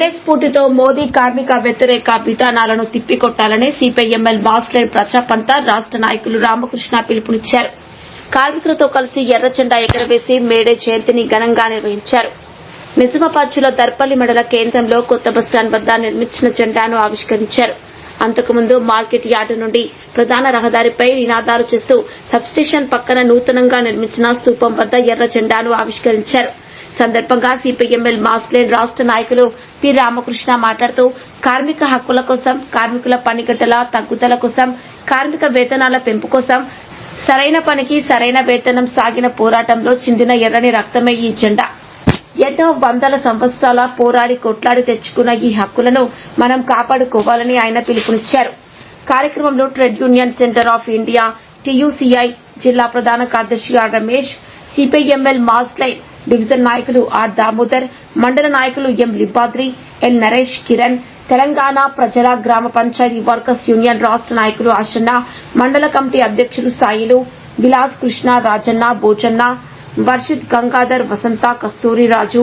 May Day స్ఫూర్తితో మోదీ కార్మిక వ్యతిరేక విధానాలను తిప్పికొట్టాలని సిపిఐఎంఎల్ బాస్లెడ్ ప్రజాపంత రాష్ట నాయకులు రామకృష్ణ పిలుపునిచ్చారు. కార్మికులతో కలిసి ఎర్రజెండా ఎగరవేసి మేడే జయంతిని ఘనంగా నిర్వహించారు. నిజామాబాద్ జిల్లా దర్పల్లి మండల కేంద్రంలో కొత్త బస్టాండ్ వద్ద నిర్మించిన జెండాను ఆవిష్కరించారు. అంతకుముందు మార్కెట్ యార్డు నుండి ప్రధాన రహదారిపై నినాదాలు చేస్తూ సబ్స్టేషన్ పక్కన నూతనంగా నిర్మించిన స్తూపం వద్ద ఎర్ర జెండాను ఆవిష్కరించారు. సందర్భంగా సిపిఎంఎల్ మాస్లేన్ రాష్ట నాయకులు పి. రామకృష్ణ మాట్లాడుతూ కార్మిక హక్కుల కోసం కార్మికుల పనిగట్టల తగ్గుదల కోసం కార్మిక వేతనాల పెంపు కోసం సరైన పనికి సరైన వేతనం సాగిన పోరాటంలో చిందిన ఎర్రని రక్తమే ఈ జెండా. ఎన్నో వందల సంవత్సరాల పోరాడి కొట్లాడి తెచ్చుకున్న ఈ హక్కులను మనం కాపాడుకోవాలని ఆయన పిలుపునిచ్చారు. కార్యక్రమంలో trade union centre of India TUCI జిల్లా ప్రధాన కార్యదర్శి R Ramesh CPI ML mass line division నాయకులు ఆర్ దామోదర్ మండల నాయకులు ఎం లిబాద్రి ఎల్ నరేష్ కిరణ్ తెలంగాణ ప్రజల గ్రామ పంచాయతీ వర్కర్స్ యూనియన్ రాష్ట నాయకులు ఆశన్న మండల కమిటీ అధ్యక్షులు సాయిలు విలాస్ కృష్ణ రాజన్న బోజన్న వర్షిత్ గంగాధర్ వసంత కస్తూరి రాజు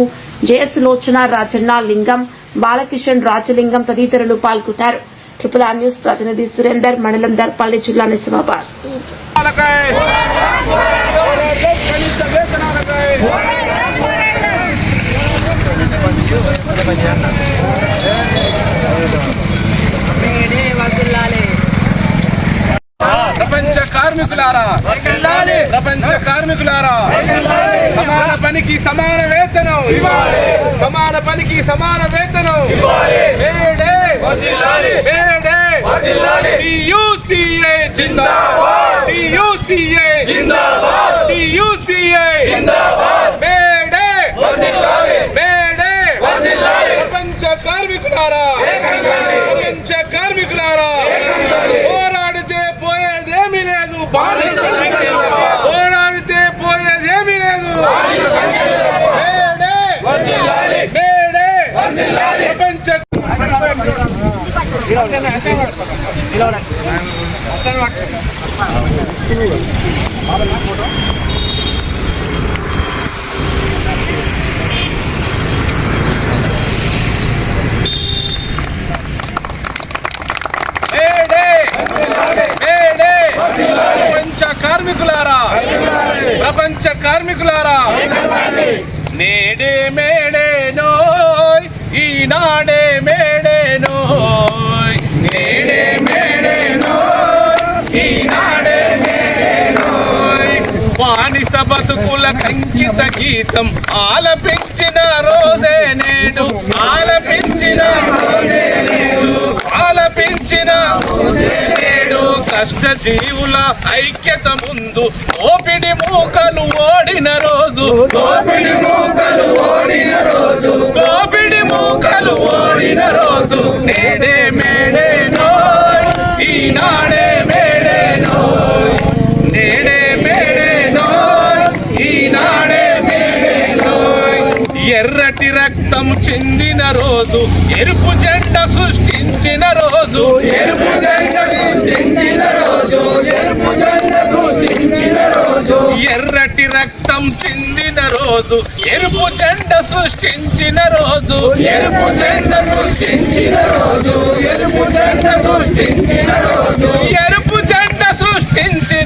జయసులోచన రాజన్న లింగం బాలకిషన్ రాజలింగం తదితరులు పాల్గొన్నారు ట్రిపుల్ ఆర్ న్యూస్ ప్రతినిధి సురేందర్ మండలం దర్పల్లి జిల్లా నిజామాబాద్. ప్రపంచ కార్మికులారా ప్రపంచ కార్మికులారా సమాన పనికి సమాన వేతనం సమాన పనికి సమాన వేతనం May Day May Day TUCI జిందాబాద్. టీయూసీఏ జిందాబాద్. టీయూసీఏ జిందాబాద్. May Day. May Day. ప్రపంచ కార్మికులారా. ప్రపంచ కార్మికులారా. పోరాడితే పోయేదేమీ లేదు. బానిస పోరాడితే పోయేదేమీ లేదు మేడే మేడే ప్రపంచ మేడే మేడే ప్రపంచ కార్మికులారా! ప్రపంచ కార్మికులారా! నేడే మేడే నోయ్! ఈనాడే మేడే నోయ్! నేడే బతుకుల కంకిత గీతం. ఆలపించిన రోజే నేడు ఆలపించిన ఆలపించిన నేడు. కష్ట జీవుల ఐక్యత ముందు ఓపిడి మూకలు ఓడిన రోజు. దోపిడి మూకలు ఓడిన రోజు. దోపిడి మూకలు ఓడిన రోజు. నేడే మేడే నోయ్ ఈనాడే ఎర్రటి రక్తం చెందిన రోజు ఎరుపు జెండ సృష్టించిన రోజు. ఎరుపు జెండ సృష్టించిన రోజు ఎరుపు జెండ సృష్టించిన రోజు. ఎర్రటి రక్తం చెందిన రోజు ఎరుపు జెండ సృష్టించిన రోజు. ఎరుపు జెండ సృష్టించిన రోజు ఎరుపు జెండ సృష్టించిన రోజు.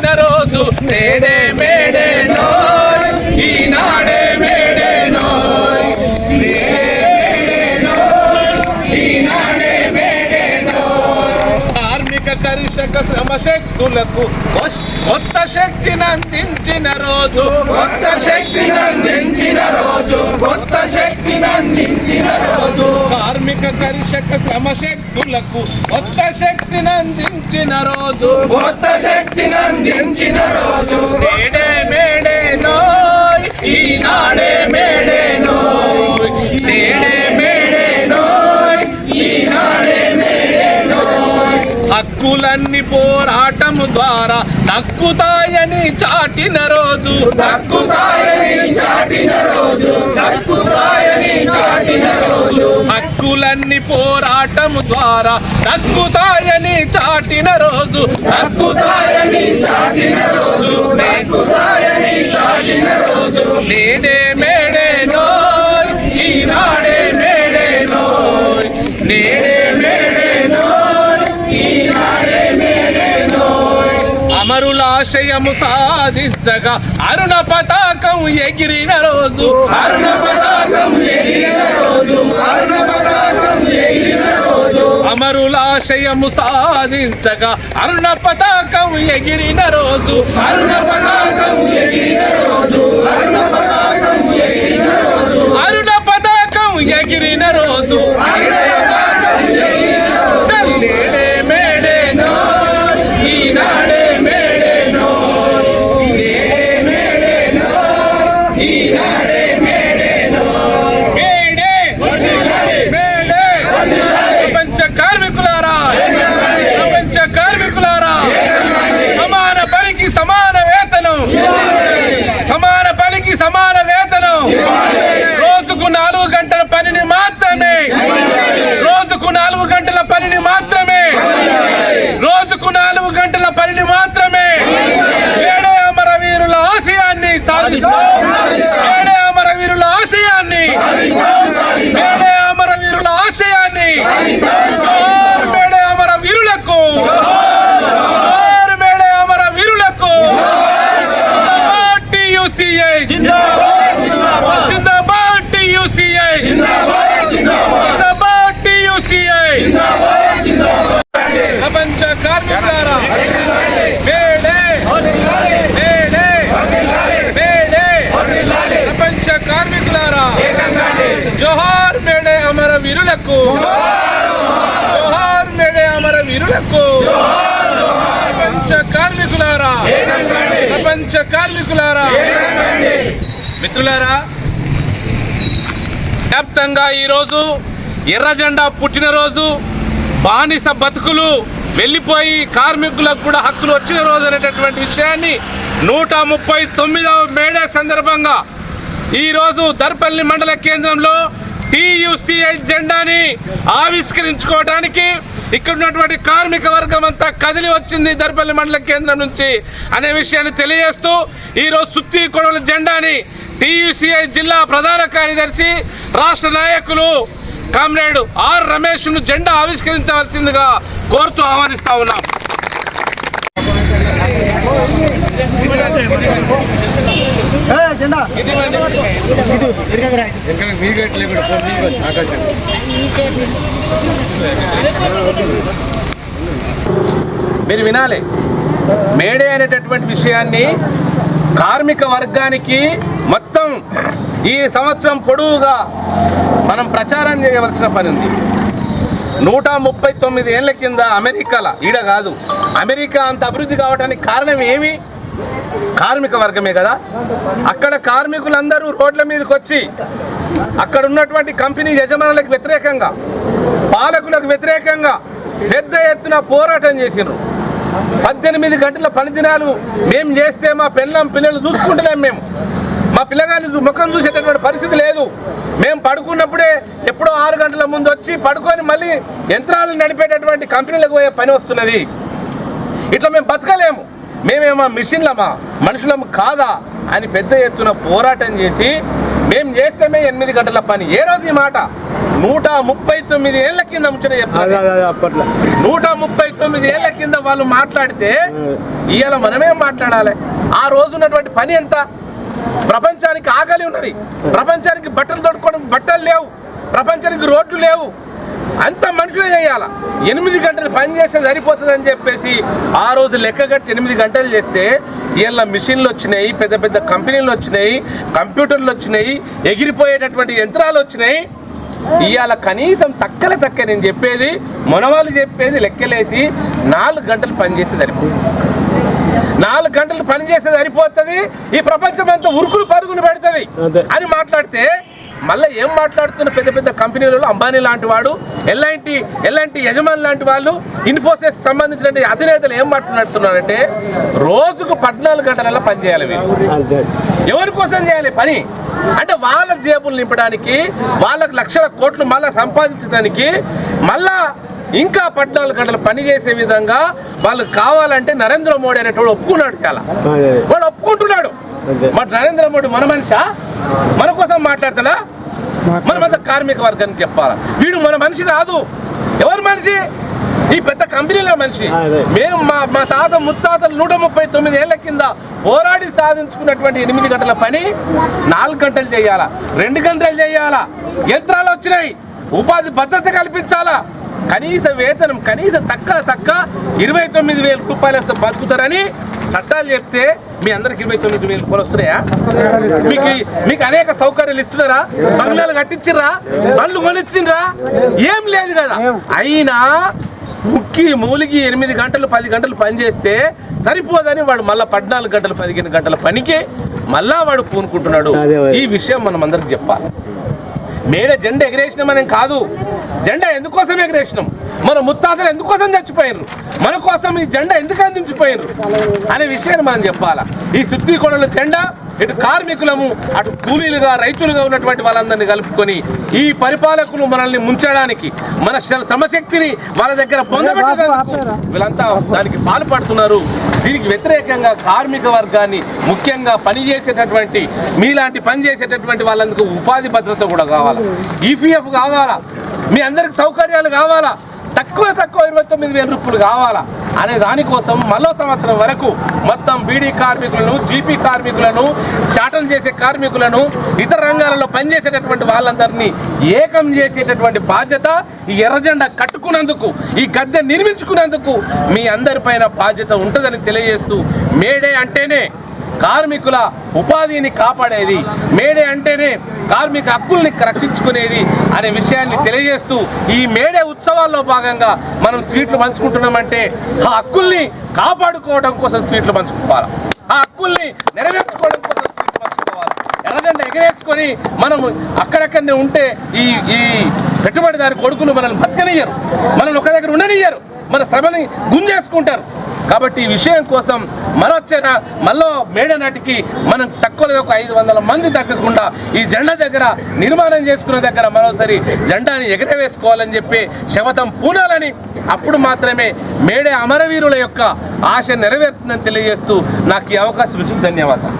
పుట్టిన రోజు నేడే మేడే నోయ్ ఈనాడే మేడే నోయ్. కర్షక శ్రమ శక్తులకు కొస్- కొత్త శక్తిని అందించిన రోజు. కొత్త శక్తిని అందించిన రోజు. కొత్త శక్తిని అందించిన రోజు. కార్మిక కర్షక శ్రమ శక్తులకు కొత్త శక్తిని అందించిన రోజు. కొత్త శక్తిని అందించిన రోజు. మేడే మేడే నోయ్. ఈనాడే మేడే నోయ్. నేడే మేడే నోయ్. ఈనాడే మేడే హక్కులన్నీ పోరాటము ద్వారా దక్కుతాయని చాటిన రోజు. దక్కుతాయని చాటిన రోజు. దక్కుతాయని చాటిన రోజు. హక్కులన్నీ పోరాటము ద్వారా దక్కుతాయని చాటిన రోజు. దక్కుతాయని చాటిన రోజు. దక్కుతాయని చాటిన రోజు. నేడే మేడే నోయ్. ఈనాడే మేడే నోయ్. అమరుల ఆశయము సాధించగా అరుణ పతాకం ఎగిరిన రోజు. అరుణ పతాకం ఎగిరిన రోజు. అరుణ పతాకం ఎగిరిన రోజు. అమరుల ఆశయము సాధించగా అరుణ పతాకం ఎగిరిన రోజు. అరుణ పతాకం ఎగిరిన రోజు. అరుణ పతాకం ఎగిరిన రోజు. అరుణ పతాకం ఎగిరిన రోజు. అరుణ పతాకం ప్రపంచ కార్మికులారా? మిత్రులారా వ్యాప్తంగా ఈరోజు ఎర్ర జెండా పుట్టినరోజు బానిస బతుకులు వెళ్ళిపోయి కార్మికులకు కూడా హక్కులు వచ్చిన రోజు అనేటటువంటి విషయాన్ని నూట ముప్పై తొమ్మిదవ మేడే సందర్భంగా ఈరోజు దర్పల్లి మండల కేంద్రంలో టీయూసీఐ జెండాని ఆవిష్కరించుకోవడానికి ఇక్కడ ఉన్నటువంటి కార్మిక వర్గం అంతా కదిలి వచ్చింది దర్పల్లి మండల కేంద్రం నుంచి అనే విషయాన్ని తెలియజేస్తూ ఈరోజు సుత్తి కొడవల జెండాని టీయూసీఐ జిల్లా ప్రధాన కార్యదర్శి రాష్ట్ర నాయకులు కామ్రేడ్ ఆర్ రమేష్ను జెండా ఆవిష్కరించవలసిందిగా కోరుతూ ఆహ్వానిస్తా ఉన్నాం. మీరు వినాలి. మేడే అనేటటువంటి విషయాన్ని కార్మిక వర్గానికి మొత్తం ఈ సంవత్సరం పొడవుగా మనం ప్రచారం చేయవలసిన పని ఉంది. నూట ముప్పై తొమ్మిది ఏళ్ళ కింద అమెరికాల ఈడ కాదు అమెరికా అంత అభివృద్ధి కావడానికి కారణం ఏమి? కార్మిక వర్గమే కదా? అక్కడ కార్మికులందరూ రోడ్ల మీదకి వచ్చి అక్కడ ఉన్నటువంటి కంపెనీ యజమానులకు వ్యతిరేకంగా పాలకులకు వ్యతిరేకంగా పెద్ద ఎత్తున పోరాటం చేసిండ్రు పద్దెనిమిది గంటల పని దినాలు మేము చేస్తే మా పిల్లం పిల్లలు చూసుకుంటలేం మేము. మా పిల్లగాని ముఖం చూసేటటువంటి పరిస్థితి లేదు. మేము పడుకున్నప్పుడే ఎప్పుడో ఆరు గంటల ముందు వచ్చి పడుకొని మళ్ళీ యంత్రాలు నడిపేటటువంటి కంపెనీలకు పోయే పని వస్తున్నది. ఇట్లా మేము బతకలేము. మేమేమో మిషన్లమా? మనుషులము కాదా? అని పెద్ద ఎత్తున పోరాటం చేసి మేము చేస్తేమే ఎనిమిది గంటల పని. ఏ రోజు ఈ మాట? నూట ముప్పై తొమ్మిది ఏళ్ళ కింద ముచ్చట నూట ముప్పై తొమ్మిది ఏళ్ళ కింద వాళ్ళు మాట్లాడితే ఇవాళ మనమేం మాట్లాడాలి? ఆ రోజు ఉన్నటువంటి పని ఎంత? ప్రపంచానికి ఆకలి ఉన్నది. ప్రపంచానికి బట్టలు తొడుక్కోవడానికి బట్టలు లేవు. ప్రపంచానికి రోడ్లు లేవు. అంత మనుషులే చేయాల? ఎనిమిది గంటలు పని చేస్తే సరిపోతుంది అని చెప్పేసి ఆ రోజు లెక్క కట్టి ఎనిమిది గంటలు చేస్తే ఇవాళ మిషన్లు వచ్చినాయి పెద్ద పెద్ద కంపెనీలు వచ్చినాయి కంప్యూటర్లు వచ్చినాయి ఎగిరిపోయేటటువంటి యంత్రాలు వచ్చినాయి. ఇవాళ కనీసం తక్కలే తక్క నేను చెప్పేది మనవాళ్ళు చెప్పేది లెక్కలేసి నాలుగు గంటలు పనిచేస్తే సరిపోతుంది. నాలుగు గంటలు పని చేస్తే సరిపోతుంది ఈ ప్రపంచం అంతా ఉరుకులు పరుగులు పెడుతుంది. అని మాట్లాడితే మళ్ళీ ఏం మాట్లాడుతున్న పెద్ద పెద్ద కంపెనీలలో అంబానీ లాంటి వాడు ఎల్ఐటి ఎల్ఐటి యజమాని లాంటి వాళ్ళు ఇన్ఫోసిస్ సంబంధించిన అధినేతలు ఏం మాట్లాడుతున్నారంటే రోజుకు పద్నాలుగు గంటలలో పని చేయాలి వీళ్ళు. ఎవరి కోసం చేయాలి పని? అంటే వాళ్ళ జేబులు నింపడానికి వాళ్ళకి లక్షల కోట్లు మళ్ళా సంపాదించడానికి మళ్ళా ఇంకా పద్నాలుగు గంటలు పని చేసే విధంగా వాళ్ళు కావాలంటే నరేంద్ర మోడీ అనేటోడు ఒప్పుకున్నాడు చాలా వాడు ఒప్పుకుంటున్నాడు. మరి నరేంద్ర మోడీ మన మనిషా? మన కోసం మాట్లాడతాడా మనమంతా కార్మిక వర్గానికి చెప్పాలి? వీడు మన మనిషి కాదు. ఎవరు మనిషి? ఈ పెద్ద కంపెనీల మనిషి. మేము మా మా తాత ముత్తాతలు నూట ముప్పై తొమ్మిది ఏళ్ళ కింద పోరాడి సాధించుకున్నటువంటి ఎనిమిది గంటల పని నాలుగు గంటలు చేయాలా? రెండు గంటలు చేయాలా? యంత్రాలు వచ్చినాయి. ఉపాధి భద్రత కల్పించాలా? కనీస వేతనం కనీస తక్కువ తక్క ఇరవై తొమ్మిది వేల రూపాయలు వస్తే బతుకుతారని చట్టాలు చెప్తే మీ అందరికి ఇరవై తొమ్మిది వేల రూపాయలు వస్తున్నాయా? మీకు మీకు అనేక సౌకర్యాలు ఇస్తున్నారా? బంగ్లాలు కట్టించిర్రా? బండ్లు కొనిచ్చిండ్రా? ఏం లేదు కదా. అయినా ముక్కి మూలిగి ఎనిమిది గంటలు పది గంటలు పని చేస్తే సరిపోదని వాడు మళ్ళా పద్నాలుగు గంటలు పదిహేను గంటల పనికి మళ్ళా వాడు పూనుకుంటున్నాడు. ఈ విషయం మనం అందరికి చెప్పాలి. మేడ జెండా ఎగరేసినాం మనం కాదు. జెండా ఎందుకోసం ఎగరేసినాం? మన ముత్తాతలు ఎందుకోసం చచ్చిపోయారు మన కోసం ఈ జెండా ఎందుకు అందించిపోయారు అనే విషయాన్ని మనం చెప్పాలా. ఈ సుత్తి కొడల జెండా ఇటు కార్మికులము అటు కూలీలుగా రైతులుగా ఉన్నటువంటి వాళ్ళందరినీ కలుపుకొని ఈ పరిపాలకులు మనల్ని ముంచడానికి మన శ్రమశక్తిని వాళ్ళ దగ్గర పొందబెట్టడానికి వీళ్ళంతా దానికి పాల్పడుతున్నారు. దీనికి వ్యతిరేకంగా కార్మిక వర్గాన్ని ముఖ్యంగా పనిచేసేటటువంటి మీలాంటి పని చేసేటటువంటి వాళ్ళందుకు ఉపాధి భద్రత కూడా కావాలా. ఈపీఎఫ్ కావాలా. మీ అందరికి సౌకర్యాలు కావాలా. తక్కువ తక్కువ ఇరవై తొమ్మిది వేల రూపాయలు కావాలా? అనే దానికోసం మరో సంవత్సరం వరకు మొత్తం బీడీ కార్మికులను జీపీ కార్మికులను షాటల్ చేసే కార్మికులను ఇతర రంగాలలో పనిచేసేటటువంటి వాళ్ళందరినీ ఏకం చేసేటటువంటి బాధ్యత ఈ ఎర్రజెండా కట్టుకున్నందుకు ఈ గద్దె నిర్మించుకున్నందుకు మీ అందరిపైన బాధ్యత ఉంటుందని తెలియజేస్తూ మేడే అంటేనే కార్మికుల ఉపాధిని కాపాడేది. మేడే అంటేనే కార్మిక హక్కుల్ని రక్షించుకునేది అనే విషయాన్ని తెలియజేస్తూ ఈ మేడే ఉత్సవాల్లో భాగంగా మనం స్వీట్లు పంచుకుంటున్నామంటే ఆ హక్కుల్ని కాపాడుకోవడం కోసం స్వీట్లు పంచుకోవాలి? ఆ హక్కుల్ని నెరవేర్చుకోవడం కోసం స్వీట్లు పంచుకోవాలి? ఎర్రజెండా ఎగరేసుకొని మనము అక్కడక్కడనే ఉంటే ఈ ఈ పెట్టుబడిదారి కొడుకులు మనల్ని బతకనియ్యరు. మనల్ని ఒక దగ్గర ఉండనియ్యరు. మన శ్రమని గుంజేసుకుంటారు. కాబట్టి ఈ విషయం కోసం మరొచ్చిన మళ్ళీ మేడ నాటికి మనం తక్కువలో ఒక ఐదు వందల మంది తగ్గకుండా ఈ జెండా దగ్గర నిర్మాణం చేసుకున్న దగ్గర మరోసారి జెండాని ఎగరవేసుకోవాలని చెప్పి శపథం పూనాలని అప్పుడు మాత్రమే మేడే అమరవీరుల యొక్క ఆశ నెరవేరుతుందని తెలియజేస్తూ నాకు ఈ అవకాశం ఇచ్చిన ధన్యవాదాలు.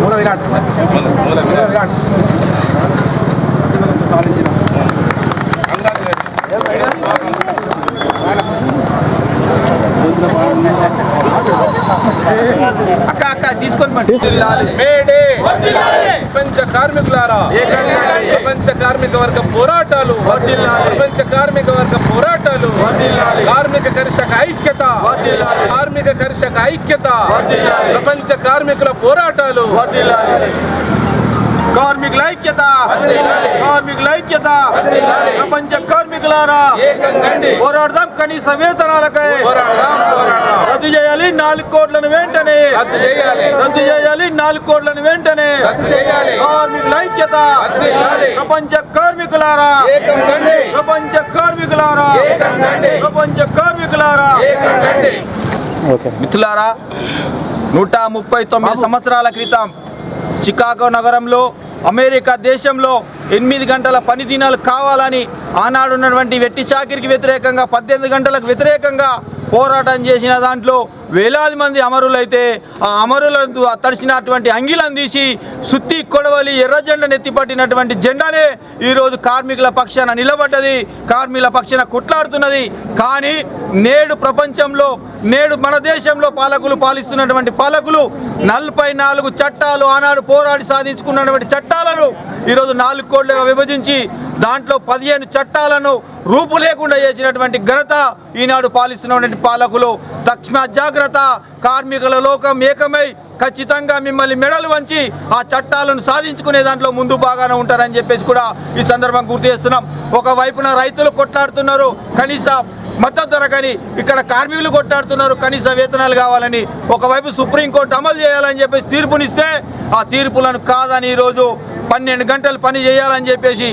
మూల విరాట్. మూల విరాట్. అక్క అక్క తీసుకొని మేడే. ప్రపంచ కార్మికులారా. ప్రపంచ కార్మిక వర్గ పోరాటాలు. ప్రపంచ కార్మిక వర్గ పోరాటాలు. కార్మిక కర్షక ఐక్యత. కార్మిక కర్షక ఐక్యత. ప్రపంచ కార్మికుల పోరాటాలు. కార్మికుల ఐక్యత కార్మికుల ఐక్యత ప్రపంచ కార్మికులారా పోరాడదాం కనీస వేతనాలకై. రద్దు చేయాలి నాలుగు కోట్లను వెంటనే. రద్దు చేయాలి. నాలుగు కోట్లను వెంటనే. కార్మికుల ఐక్యత ప్రపంచ కార్మికులారా. ప్రపంచ కార్మికులారా. ప్రపంచ కార్మికులారా. మిత్రులారా నూట ముప్పై తొమ్మిది సంవత్సరాల క్రితం చికాగో నగరంలో అమెరికా దేశంలో ఎనిమిది గంటల పని దినాలు కావాలని ఆనాడు ఉన్నటువంటి వెట్టి చాకిరికి వ్యతిరేకంగా పద్దెనిమిది గంటలకు వ్యతిరేకంగా పోరాటం చేసిన దాంట్లో వేలాది మంది అమరులైతే ఆ అమరులను తడిచినటువంటి అంగిలను తీసి సుత్తి కొడవలి ఎర్ర జెండా నెత్తిపట్టినటువంటి జెండానే ఈరోజు కార్మికుల పక్షాన నిలబడ్డది కార్మికుల పక్షాన కొట్లాడుతున్నది. కానీ నేడు ప్రపంచంలో నేడు మన దేశంలో పాలకులు పాలిస్తున్నటువంటి పాలకులు నలభై నాలుగు చట్టాలు ఆనాడు పోరాడి సాధించుకున్నటువంటి చట్టాలను ఈరోజు నాలుగు కోట్లుగా విభజించి దాంట్లో పదిహేను చట్టాలను రూపు లేకుండా చేసినటువంటి ఘనత ఈనాడు పాలిస్తున్నటువంటి పాలకులు. తక్షణ జాగ్రత్త కార్మికుల లోకం ఏకమై ఖచ్చితంగా మిమ్మల్ని మెడలు వంచి ఆ చట్టాలను సాధించుకునే దాంట్లో ముందు బాగానే ఉంటారని చెప్పేసి కూడా ఈ సందర్భం గుర్తు చేస్తున్నాం. ఒకవైపున రైతులు కొట్లాడుతున్నారు కనీస మద్దతు ధర కానీ ఇక్కడ కార్మికులు కొట్లాడుతున్నారు కనీస వేతనాలు కావాలని ఒకవైపు సుప్రీంకోర్టు అమలు చేయాలని చెప్పేసి తీర్పునిస్తే ఆ తీర్పులను కాదని ఈరోజు పన్నెండు గంటలు పని చేయాలని చెప్పేసి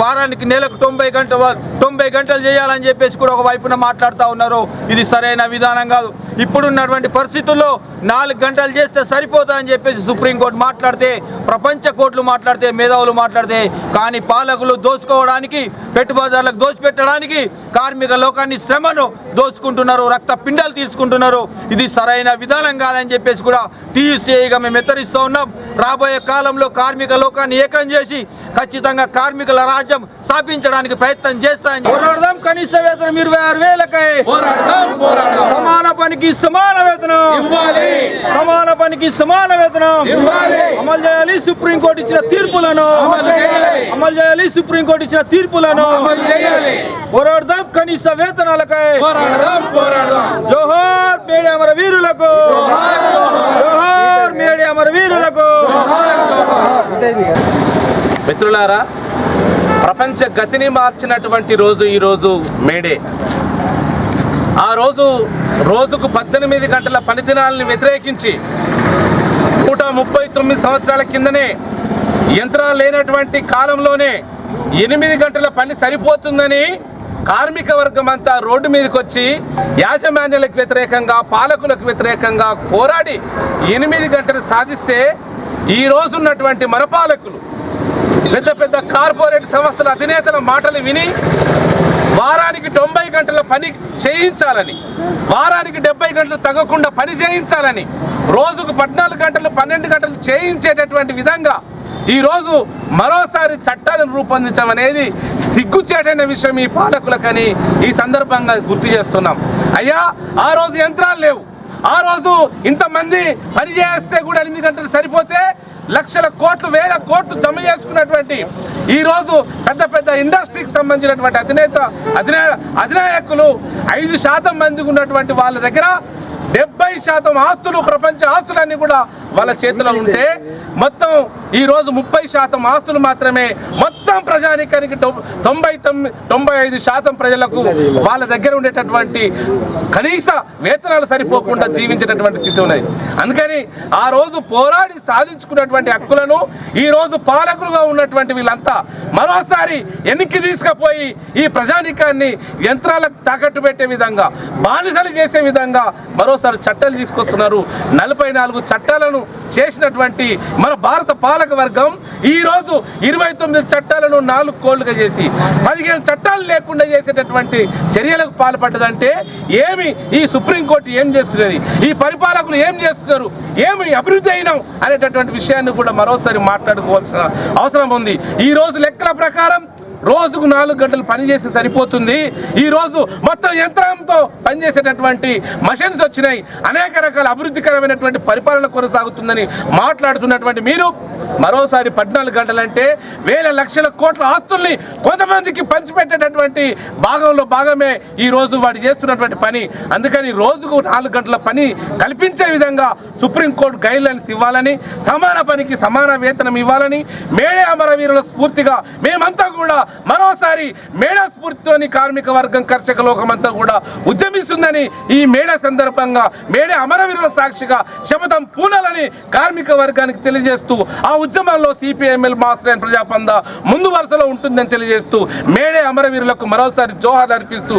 వారానికి నెలకు తొంభై గంటల తొంభై గంటలు చేయాలని చెప్పేసి కూడా ఒక వైపున మాట్లాడుతూ ఉన్నారు. ఇది సరైన విధానం కాదు. ఇప్పుడున్నటువంటి పరిస్థితుల్లో నాలుగు గంటలు చేస్తే సరిపోతా అని చెప్పేసి సుప్రీంకోర్టు మాట్లాడితే ప్రపంచ కోర్టులు మాట్లాడితే మేధావులు మాట్లాడితే కానీ పాలకులు దోచుకోవడానికి పెట్టుబడిదారులకు దోచిపెట్టడానికి కార్మిక లోకాన్ని శ్రమను దోచుకుంటున్నారు రక్త పిండాలు తీసుకుంటున్నారు. ఇది సరైన విధానం కాదని చెప్పేసి కూడా టీయూసీఐగా మేము హెచ్చరిస్తూ ఉన్నాం. రాబోయే కాలంలో కార్మిక లోకాన్ని ఏకం చేసి ఖచ్చితంగా కార్మికుల రాజ్యం స్థాపించడానికి ప్రయత్నం పోరాడదాం కనీస వేతనం ఇరవై ఆరు వేలకై. సమాన పనికి సమాన వేతనం. ఇవ్వాలి. సమాన పనికి సమాన వేతనం. ఇవ్వాలి. అమలు చేయాలి సుప్రీంకోర్టు ఇచ్చిన తీర్పులను. అమలు చేయాలి. అమలు చేయాలి సుప్రీంకోర్టు ఇచ్చిన తీర్పులను. అమలు చేయాలి. పోరాడదాం కనీస వేతనాలకై. జోహార్ మేడే అమర వీరులకు. జోహార్ మేడే అమర వీరులకు. మిత్రులారా ప్రపంచ గతిని మార్చినటువంటి రోజు ఈరోజు మేడే. ఆ రోజు రోజుకు పద్దెనిమిది గంటల పనిదినాలని వ్యతిరేకించి నూట ముప్పై తొమ్మిది సంవత్సరాల కిందనే యంత్రాలు లేనటువంటి కాలంలోనే ఎనిమిది గంటల పని సరిపోతుందని కార్మిక వర్గం అంతా రోడ్డు మీదకి వచ్చి యాజమాన్యాలకు వ్యతిరేకంగా పాలకులకు వ్యతిరేకంగా పోరాడి ఎనిమిది గంటలు సాధిస్తే ఈ రోజున్నటువంటి మన పాలకులు పెద్ద పెద్ద కార్పొరేట్ సంస్థల అధినేతల మాటలు విని వారానికి తొంభై గంటల పని చేయించాలని వారానికి డెబ్బై గంటలు తగ్గకుండా పని చేయించాలని రోజుకు పద్నాలుగు గంటలు పన్నెండు గంటలు చేయించేటటువంటి విధంగా ఈరోజు మరోసారి చట్టాలను రూపొందించడం అనేది సిగ్గుచేటైన విషయం ఈ పాలకులకని ఈ సందర్భంగా గుర్తు చేస్తున్నాం. అయ్యా ఆ రోజు యంత్రాలు లేవు. ఆ రోజు ఇంతమంది పని చేస్తే కూడా ఎనిమిది గంటలు సరిపోతే లక్షల కోట్లు వేల కోట్లు జమ చేసుకున్నటువంటి ఈరోజు పెద్ద పెద్ద ఇండస్ట్రీకి సంబంధించినటువంటి అధినేత అధినా అధినాయకులు ఐదు శాతం మంది ఉన్నటువంటి వాళ్ళ దగ్గర డెబ్బై శాతం ఆస్తులు ప్రపంచ ఆస్తులన్నీ కూడా వాళ్ళ చేతిలో ఉంటే మొత్తం ఈరోజు ముప్పై శాతం ఆస్తులు మాత్రమే మొత్తం ప్రజానికానికి తొంభై తొంభై ఐదు శాతం ప్రజలకు వాళ్ళ దగ్గర ఉండేటటువంటి కనీస వేతనాలు సరిపోకుండా జీవించేటటువంటి స్థితి ఉన్నది. అందుకని ఆ రోజు పోరాడి సాధించుకున్నటువంటి హక్కులను ఈ రోజు పాలకులుగా ఉన్నటువంటి వీళ్ళంతా మరోసారి ఎన్నికి తీసుకుపోయి ఈ ప్రజానికాన్ని యంత్రాలకు తాకట్టు పెట్టే విధంగా బానిసలు చేసే విధంగా మరోసారి చట్టాలు తీసుకొస్తున్నారు. నలభై నాలుగు చట్టాలను చేసినటువంటి మన భారత పాలక వర్గం ఈరోజు ఇరవై తొమ్మిది చట్టాలను నాలుగు కోళ్ళుగా చేసి పదిహేను చట్టాలు లేకుండా చేసేటటువంటి చర్యలకు పాల్పడ్డదంటే ఏమి ఈ సుప్రీంకోర్టు ఏం చేస్తున్నది? ఈ పరిపాలకులు ఏం చేస్తున్నారు? ఏమి అభివృద్ధి అయినాం అనేటటువంటి విషయాన్ని కూడా మరోసారి మాట్లాడుకోవాల్సిన అవసరం ఉంది. ఈరోజు లెక్కల ప్రకారం రోజుకు నాలుగు గంటలు పనిచేసి సరిపోతుంది. ఈరోజు మొత్తం యంత్రంతో పనిచేసేటటువంటి మషన్స్ వచ్చినాయి. అనేక రకాల అభివృద్ధికరమైనటువంటి పరిపాలన కొనసాగుతుందని మాట్లాడుతున్నటువంటి మీరు మరోసారి పద్నాలుగు గంటలంటే వేల లక్షల కోట్ల ఆస్తుల్ని కొంతమందికి పంచిపెట్టేటటువంటి భాగంలో భాగమే ఈరోజు వాడు చేస్తున్నటువంటి పని. అందుకని రోజుకు నాలుగు గంటల పని కల్పించే విధంగా సుప్రీంకోర్టు గైడ్ లైన్స్ ఇవ్వాలని సమాన పనికి సమాన వేతనం ఇవ్వాలని మేడే అమరవీరుల స్ఫూర్తిగా మేమంతా కూడా మరోసారి మేడా స్ఫూర్తితోని కార్మిక వర్గం కర్షక లోకమంతా కూడా ఉద్యమిస్తుందని ఈ మేడ సందర్భంగా మేడే అమరవీరుల సాక్షిగా శపథం పూనాలని కార్మిక వర్గానికి తెలియజేస్తూ ఆ ఉద్యమంలో సిపిఎంఎల్ మాస్టర్ ప్రజాపంద ముందు వరుసలో ఉంటుందని తెలియజేస్తూ మేడే అమరవీరులకు మరోసారి జోహార్ అర్పిస్తూ